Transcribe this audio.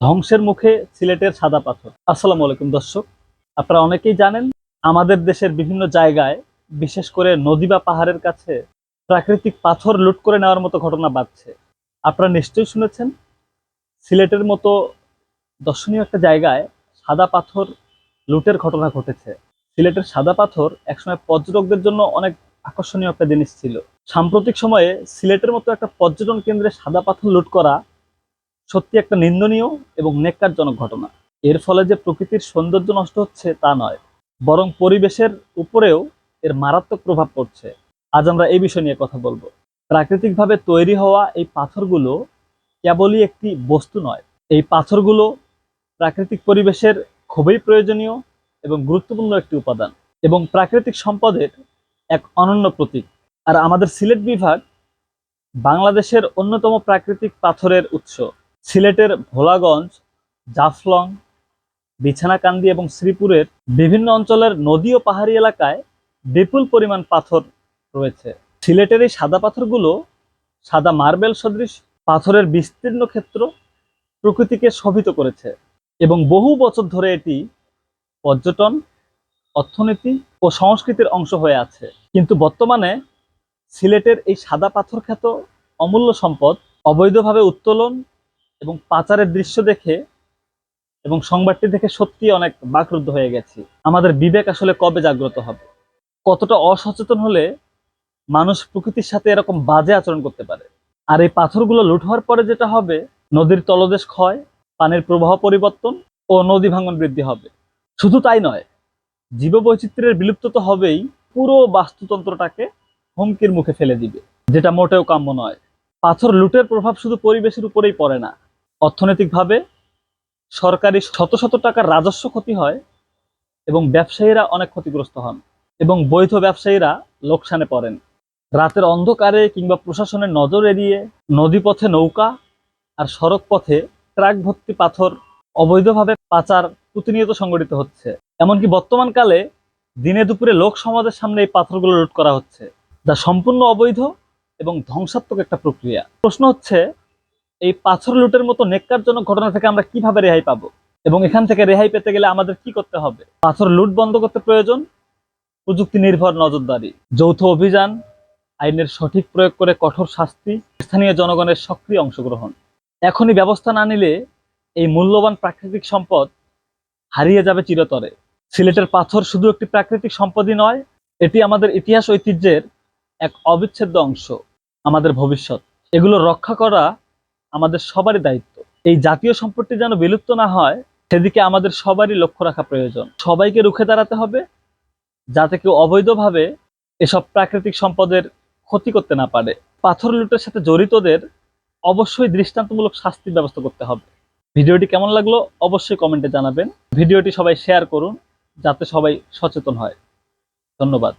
ধ্বংসের মুখে সিলেটের সাদা পাথর। আসসালামু আলাইকুম, দর্শক। আপনারা অনেকেই জানেন, আমাদের দেশের বিভিন্ন জায়গায়, বিশেষ করে নদী বা পাহাড়ের কাছে, প্রাকৃতিক পাথর লুট করে নেওয়ার মতো ঘটনা বাড়ছে। আপনারা নিশ্চয়ই শুনেছেন, সিলেটের মতো দর্শনীয় একটা জায়গায় সাদা পাথর লুটের ঘটনা ঘটেছে। সিলেটের সাদা পাথর একসময় পর্যটকদের জন্য অনেক আকর্ষণীয় একটা জিনিস ছিল। সাম্প্রতিক সময়ে সিলেটের মতো একটা পর্যটন কেন্দ্রে সাদা পাথর লুট করা সত্যি একটা নিন্দনীয় এবং নেককারজনক ঘটনা। এর ফলে যে প্রকৃতির সৌন্দর্য নষ্ট হচ্ছে তা নয়, বরং পরিবেশের উপরেও এর মারাত্মক প্রভাব পড়ছে। আজ আমরা এই বিষয় নিয়ে কথা বলব। প্রাকৃতিকভাবে তৈরি হওয়া এই পাথরগুলো কেবলই একটি বস্তু নয়। এই পাথরগুলো প্রাকৃতিক পরিবেশের খুবই প্রয়োজনীয় এবং গুরুত্বপূর্ণ একটি উপাদান এবং প্রাকৃতিক সম্পদের এক অনন্য প্রতীক। আর আমাদের সিলেট বিভাগ বাংলাদেশের অন্যতম প্রাকৃতিক পাথরের উৎস। সিলেটের ভোলাগঞ্জ, জাফলং, বিছানাকান্দি এবং শ্রীপুরের বিভিন্ন অঞ্চলের নদী ও পাহাড়ি এলাকায় বিপুল পরিমাণ পাথর রয়েছে। সিলেটের এই সাদা পাথরগুলো সাদা মার্বেল সদৃশ পাথরের বিস্তীর্ণ ক্ষেত্র প্রকৃতিকে শোভিত করেছে এবং বহু বছর ধরে এটি পর্যটন, অর্থনীতি ও সংস্কৃতির অংশ হয়ে আছে। কিন্তু বর্তমানে সিলেটের এই সাদা পাথর খ্যাত অমূল্য সম্পদ অবৈধভাবে উত্তোলন এবং পাচারের দৃশ্য দেখে এবং সংবাদটি দেখে সত্যি অনেক বাকরুদ্ধ হয়ে গেছি। আমাদের বিবেক আসলে কবে জাগ্রত হবে? কতটা অসচেতন হলে মানুষ প্রকৃতির সাথে এরকম বাজে আচরণ করতে পারে? আর এই পাথরগুলো লুট হওয়ার পরে যেটা হবে? নদীর তলদেশ ক্ষয়, পানির প্রবাহ পরিবর্তন ও নদী ভাঙন বৃদ্ধি হবে। শুধু তাই নয়, জীববৈচিত্র্যের বিলুপ্ত তো হবেই পুরো বাস্তুতন্ত্রটাকে হুমকির মুখে ফেলে দিবে, যেটা মোটেও কাম্য নয়। পাথর লুটের প্রভাব শুধু পরিবেশের উপরেই পড়ে না অর্থনৈতিকভাবে সরকারি শত শত টাকার রাজস্ব ক্ষতি হয় এবং ব্যবসায়ীরা অনেক ক্ষতিগ্রস্ত হন এবং বৈধ ব্যবসায়ীরা লোকসানে পড়েন। রাতের অন্ধকারে কিংবা প্রশাসনের নজর এড়িয়ে নদীপথে নৌকা আর সড়ক পথে ট্রাক ভর্তি পাথর অবৈধভাবে পাচার প্রতিনিয়ত সংগঠিত হচ্ছে। এমনকি বর্তমানকালে দিনে দুপুরে লোক সমাজের সামনে এই পাথরগুলো লুট করা হচ্ছে, যা সম্পূর্ণ অবৈধ এবং ধ্বংসাত্মক একটা প্রক্রিয়া। প্রশ্ন হচ্ছে এই পাথর লুটের মতো নেককারজনক ঘটনা থেকে আমরা কীভাবে রেহাই পাবো? এবং এখান থেকে রেহাই পেতে গেলে আমাদের কি করতে হবে? পাথর লুট বন্ধ করতে প্রয়োজন? প্রযুক্তি নির্ভর নজরদারি। যৌথ অভিযান, আইনের সঠিক প্রয়োগ করে কঠোর শাস্তি, স্থানীয় জনগণের সক্রিয় অংশগ্রহণ। এখনই ব্যবস্থা না নিলে এই মূল্যবান প্রাকৃতিক সম্পদ হারিয়ে যাবে চিরতরে। সিলেটের পাথর শুধু একটি প্রাকৃতিক সম্পদই নয়, এটি আমাদের ইতিহাস ঐতিহ্যের এক অবিচ্ছেদ্য অংশ, আমাদের ভবিষ্যৎ। এগুলো রক্ষা করা আমাদের সবারই দায়িত্ব। এই জাতীয় সম্পদটি যেন বিলুপ্ত না হয়, সেদিকে আমাদের সবারই লক্ষ্য রাখা প্রয়োজন। সবাইকে রুখে দাঁড়াতে হবে, যাতে কেউ অবৈধভাবে এসব প্রাকৃতিক সম্পদের ক্ষতি করতে না পারে। পাথর লুটের সাথে জড়িতদের অবশ্যই দৃষ্টান্তমূলক শাস্তির ব্যবস্থা করতে হবে। ভিডিওটি কেমন লাগল অবশ্যই কমেন্টে জানাবেন। ভিডিওটি সবাই শেয়ার করুন, যাতে সবাই সচেতন হয়। ধন্যবাদ।